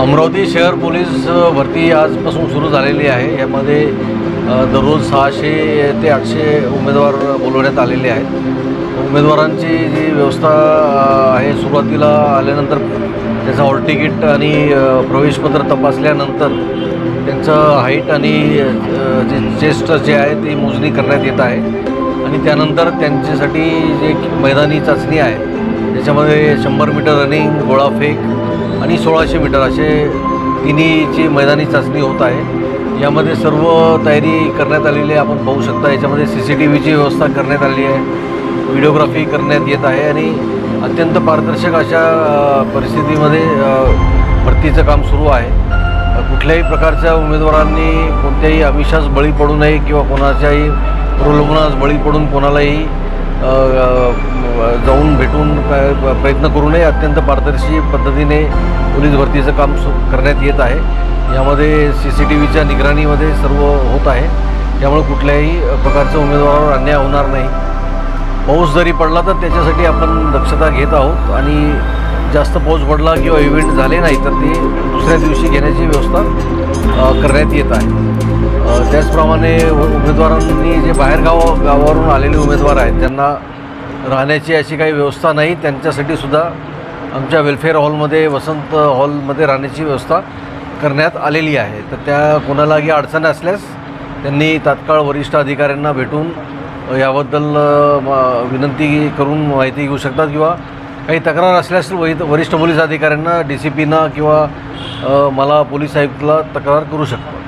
अमरावती शहर पोलीस भरती आजपासून सुरू झालेली आहे. यामध्ये दररोज सहाशे ते आठशे उमेदवार बोलवण्यात आलेले आहेत. उमेदवारांची जी व्यवस्था आहे सुरुवातीला आल्यानंतर त्याचं हॉल तिकीट आणि प्रवेशपत्र तपासल्यानंतर त्यांचं हाईट आणि जे चेस्ट जे आहे ती मोजणी करण्यात येत आहे. आणि त्यानंतर त्यांच्यासाठी जे मैदानी चाचणी आहे त्याच्यामध्ये शंभर मीटर रनिंग गोळाफेक आणि सोळाशे मीटर असे तिन्हीची मैदानी चाचणी होत आहे. यामध्ये सर्व तयारी करण्यात आलेली आहे. आपण पाहू शकता याच्यामध्ये सी सी टी व्हीची व्यवस्था करण्यात आली आहे. व्हिडिओग्राफी करण्यात येत आहे आणि अत्यंत पारदर्शक अशा परिस्थितीमध्ये भरतीचं काम सुरू आहे. कुठल्याही प्रकारच्या उमेदवारांनी कोणत्याही आमिषास बळी पडू नये किंवा कोणाच्याही प्रलोभनास बळी पडून कोणालाही जाऊन भेटून काय प्रयत्न करू नये. अत्यंत पारदर्शी पद्धतीने पोलीस भरतीचं काम सु करण्यात येत आहे. यामध्ये सी सी टी व्हीच्या निगराणीमध्ये सर्व होत आहे. त्यामुळे कुठल्याही प्रकारच्या उमेदवारावर अन्याय होणार नाही. पाऊस जरी पडला तर त्याच्यासाठी आपण दक्षता घेत आहोत आणि जास्त पाऊस पडला किंवा इव्हेंट झाले नाही तर ते दुसऱ्या दिवशी घेण्याची व्यवस्था करण्यात येत आहे. त्याचप्रमाणे उमेदवारांनी जे बाहेरगाव गावावरून आलेले उमेदवार आहेत त्यांना राहण्याची अशी काही व्यवस्था नाही. त्यांच्यासाठी सुद्धा आमच्या वेलफेअर हॉलमध्ये वसंत हॉलमध्ये राहण्याची व्यवस्था करण्यात आलेली आहे. तर त्या कोणालाही अडचण असल्यास त्यांनी तात्काळ वरिष्ठ अधिकाऱ्यांना भेटून याबद्दल विनंती करून माहिती घेऊ शकतात किंवा काही तक्रार असल्यास वरि वरिष्ठ पोलीस अधिकाऱ्यांना डी सी पीना किंवा मला पोलीस आयुक्तला तक्रार करू शकतात